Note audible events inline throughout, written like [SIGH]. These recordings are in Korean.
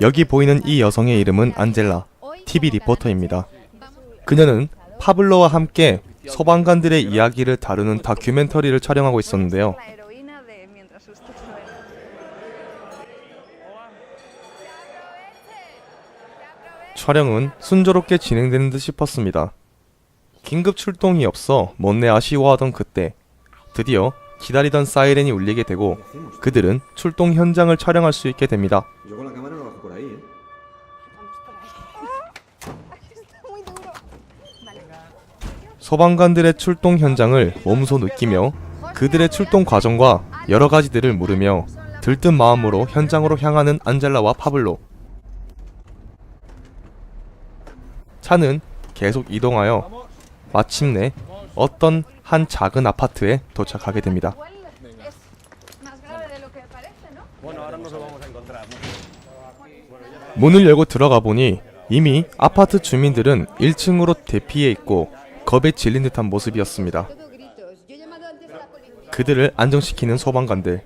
여기 보이는 이 여성의 이름은 안젤라, TV 리포터입니다. 그녀는 파블로와 함께 소방관들의 이야기를 다루는 다큐멘터리를 촬영하고 있었는데요. 촬영은 순조롭게 진행되는 듯 싶었습니다. 긴급 출동이 없어 못내 아쉬워하던 그때 드디어 기다리던 사이렌이 울리게 되고 그들은 출동 현장을 촬영할 수 있게 됩니다. 소방관들의 출동 현장을 몸소 느끼며 그들의 출동 과정과 여러 가지들을 물으며 들뜬 마음으로 현장으로 향하는 안젤라와 파블로. 차는 계속 이동하여 마침내 어떤 한 작은 아파트에 도착하게 됩니다. 문을 열고 들어가 보니 이미 아파트 주민들은 1층으로 대피해 있고 겁에 질린 듯한 모습이었습니다. 그들을 안정시키는 소방관들.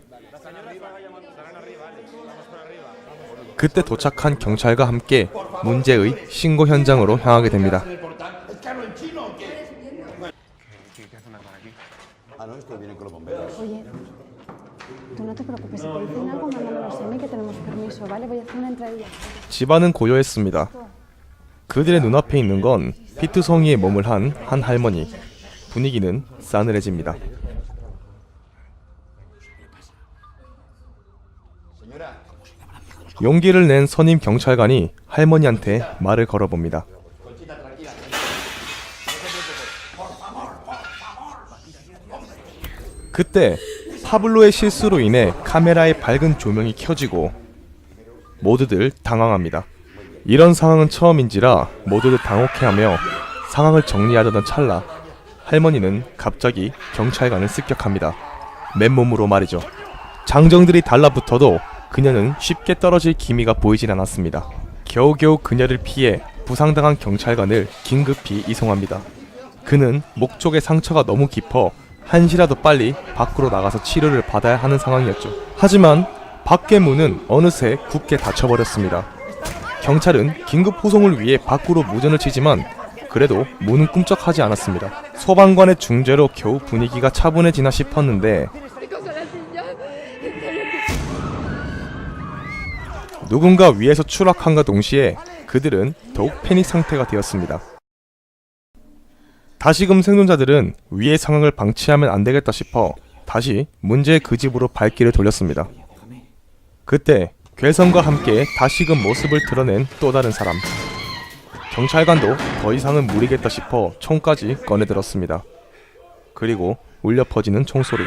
그때 도착한 경찰과 함께 문제의 신고 현장으로 향하게 됩니다. Ah. 집안은 고요했습니다. 그들의 눈앞에 있는 건 피투성이에 몸을 한 한 할머니. 분위기는 싸늘해집니다. 용기를 낸 선임 경찰관이 할머니한테 말을 걸어봅니다. 그때 파블로의 실수로 인해 카메라의 밝은 조명이 켜지고 모두들 당황합니다. 이런 상황은 처음인지라 모두들 당혹해하며 상황을 정리하려던 찰나 할머니는 갑자기 경찰관을 습격합니다. 맨몸으로 말이죠. 장정들이 달라붙어도 그녀는 쉽게 떨어질 기미가 보이진 않았습니다. 겨우겨우 그녀를 피해 부상당한 경찰관을 긴급히 이송합니다. 그는 목 쪽에 상처가 너무 깊어 한시라도 빨리 밖으로 나가서 치료를 받아야 하는 상황이었죠. 하지만 밖의 문은 어느새 굳게 닫혀버렸습니다. 경찰은 긴급 호송을 위해 밖으로 무전을 치지만 그래도 문은 꿈쩍하지 않았습니다. 소방관의 중재로 겨우 분위기가 차분해지나 싶었는데 누군가 위에서 추락함과 동시에 그들은 더욱 패닉 상태가 되었습니다. 다시금 생존자들은 위의 상황을 방치하면 안 되겠다 싶어 다시 문제의 그 집으로 발길을 돌렸습니다. 그때 괴성과 함께 다시금 모습을 드러낸 또 다른 사람. 경찰관도 더 이상은 무리겠다 싶어 총까지 꺼내들었습니다. 그리고 울려 퍼지는 총소리.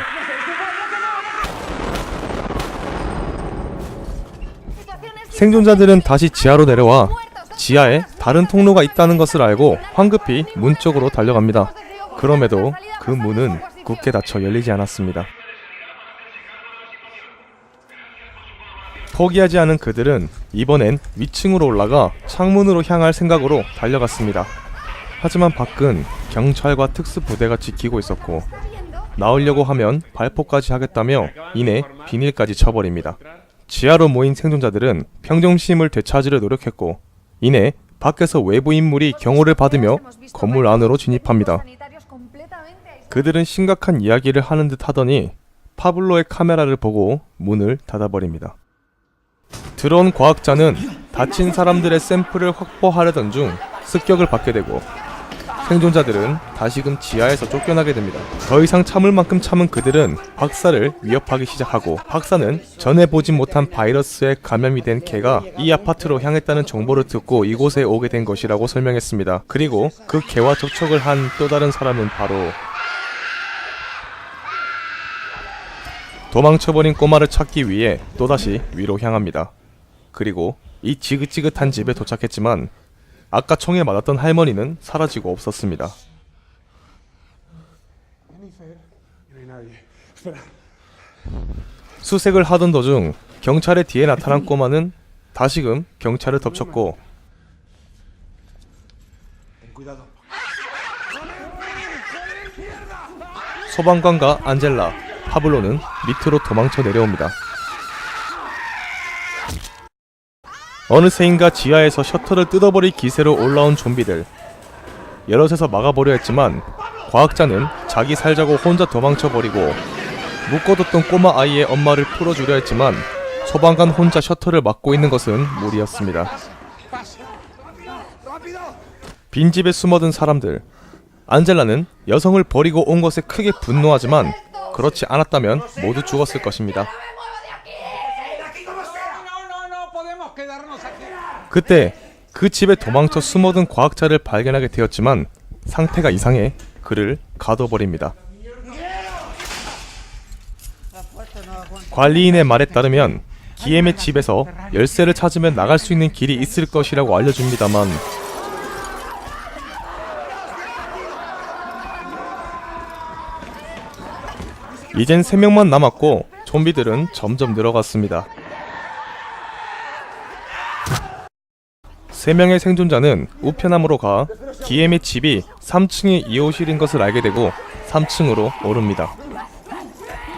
생존자들은 다시 지하로 내려와 지하에 다른 통로가 있다는 것을 알고 황급히 문 쪽으로 달려갑니다. 그럼에도 그 문은 굳게 닫혀 열리지 않았습니다. 포기하지 않은 그들은 이번엔 위층으로 올라가 창문으로 향할 생각으로 달려갔습니다. 하지만 밖은 경찰과 특수부대가 지키고 있었고 나오려고 하면 발포까지 하겠다며 이내 비닐까지 쳐버립니다. 지하로 모인 생존자들은 평정심을 되찾으려 노력했고 이내 밖에서 외부 인물이 경호를 받으며 건물 안으로 진입합니다. 그들은 심각한 이야기를 하는 듯 하더니 파블로의 카메라를 보고 문을 닫아버립니다. 들어온 과학자는 다친 사람들의 샘플을 확보하려던 중 습격을 받게 되고 생존자들은 다시금 지하에서 쫓겨나게 됩니다. 더 이상 참을 만큼 참은 그들은 박사를 위협하기 시작하고 박사는 전에 보지 못한 바이러스에 감염이 된 개가 이 아파트로 향했다는 정보를 듣고 이곳에 오게 된 것이라고 설명했습니다. 그리고 그 개와 접촉을 한 또 다른 사람은 바로 도망쳐버린 꼬마를 찾기 위해 또다시 위로 향합니다. 그리고 이 지긋지긋한 집에 도착했지만 아까 총에 맞았던 할머니는 사라지고 없었습니다. 수색을 하던 도중 경찰의 뒤에 나타난 꼬마는 다시금 경찰을 덮쳤고 소방관과 안젤라, 파블로는 밑으로 도망쳐 내려옵니다. 어느새인가 지하에서 셔터를 뜯어버릴 기세로 올라온 좀비들. 여럿에서 막아보려 했지만 과학자는 자기 살자고 혼자 도망쳐버리고 묶어뒀던 꼬마 아이의 엄마를 풀어주려 했지만 소방관 혼자 셔터를 막고 있는 것은 무리였습니다. 빈집에 숨어든 사람들. 안젤라는 여성을 버리고 온 것에 크게 분노하지만 그렇지 않았다면 모두 죽었을 것입니다. 그때 그 집에 도망쳐 숨어든 과학자를 발견하게 되었지만 상태가 이상해 그를 가둬버립니다. 관리인의 말에 따르면 기엠의 집에서 열쇠를 찾으면 나갈 수 있는 길이 있을 것이라고 알려줍니다만 이젠 3명만 남았고 좀비들은 점점 늘어갔습니다. 3명의 생존자는 우편함으로 가 기엠의 집이 3층의 2호실인 것을 알게 되고 3층으로 오릅니다.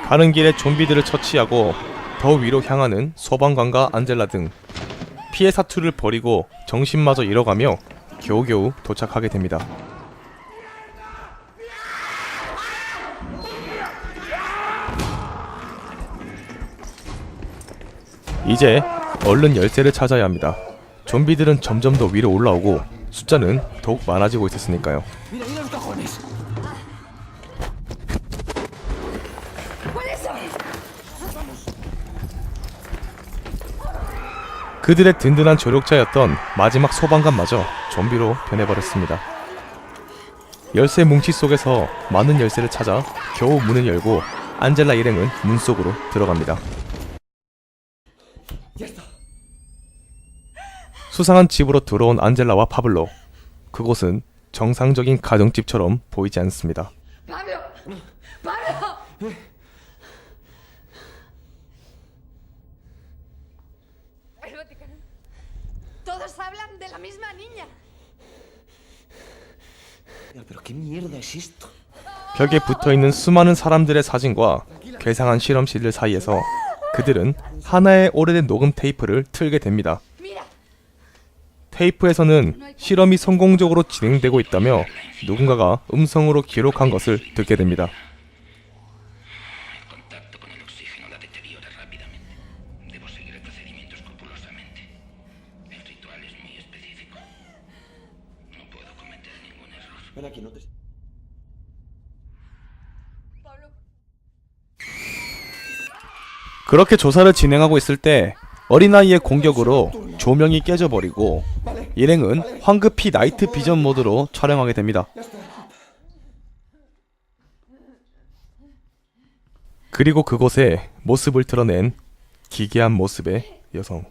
가는 길에 좀비들을 처치하고 더 위로 향하는 소방관과 안젤라 등 피해 사투를 벌이고 정신마저 잃어가며 겨우겨우 도착하게 됩니다. 이제 얼른 열쇠를 찾아야 합니다. 좀비들은 점점 더 위로 올라오고 숫자는 더욱 많아지고 있었으니까요. 그들의 든든한 조력자였던 마지막 소방관마저 좀비로 변해버렸습니다. 열쇠 뭉치 속에서 많은 열쇠를 찾아 겨우 문을 열고 안젤라 일행은 문 속으로 들어갑니다. 수상한 집으로 들어온 안젤라와 파블로. 그곳은 정상적인 가정집처럼 보이지 않습니다. ¡Pablo! ¡Pablo! El Vaticano. Todos hablan de la misma niña. Pero qué mierda es esto. 벽에 붙어 있는 수많은 사람들의 사진과 괴상한 실험실들 사이에서 그들은 하나의 오래된 녹음 테이프를 틀게 됩니다. 테이프에서는 실험이 성공적으로 진행되고 있다며 누군가가 음성으로 기록한 것을 듣게 됩니다. 그렇게 조사를 진행하고 있을 때 어린아이의 공격으로 조명이 깨져버리고 일행은 황급히 나이트 비전 모드로 촬영하게 됩니다. 그리고 그곳에 모습을 드러낸 기괴한 모습의 여성.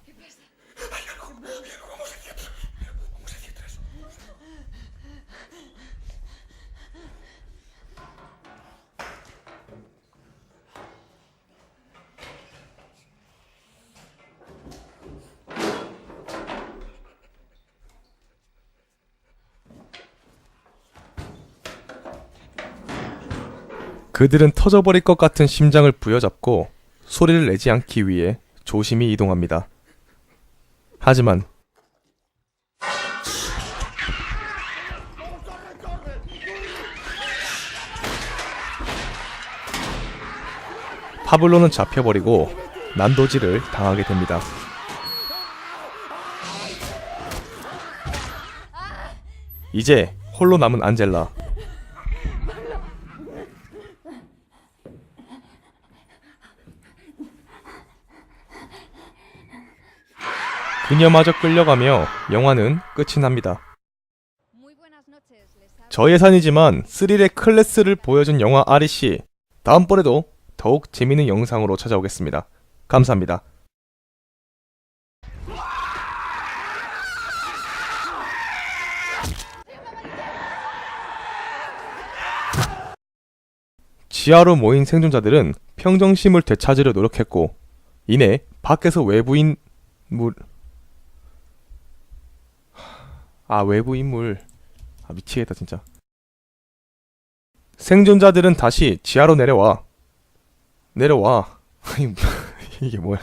그들은 터져버릴 것 같은 심장을 부여잡고 소리를 내지 않기 위해 조심히 이동합니다. 하지만 파블로는 잡혀버리고 난도질을 당하게 됩니다. 이제 홀로 남은 안젤라. 그녀마저 끌려가며 영화는 끝이 납니다. Muy buenas noches. Les habla- 저 예산이지만 스릴의 클래스를 보여준 영화 아리씨. 다음번에도 더욱 재밌는 영상으로 찾아오겠습니다. 감사합니다. 지하로 모인 생존자들은 평정심을 되찾으려 노력했고 이내 밖에서 외부인 물... 아 외부 인물. 아 미치겠다 진짜. 생존자들은 다시 지하로 내려와. 내려와. [LAUGHS] 이게 뭐야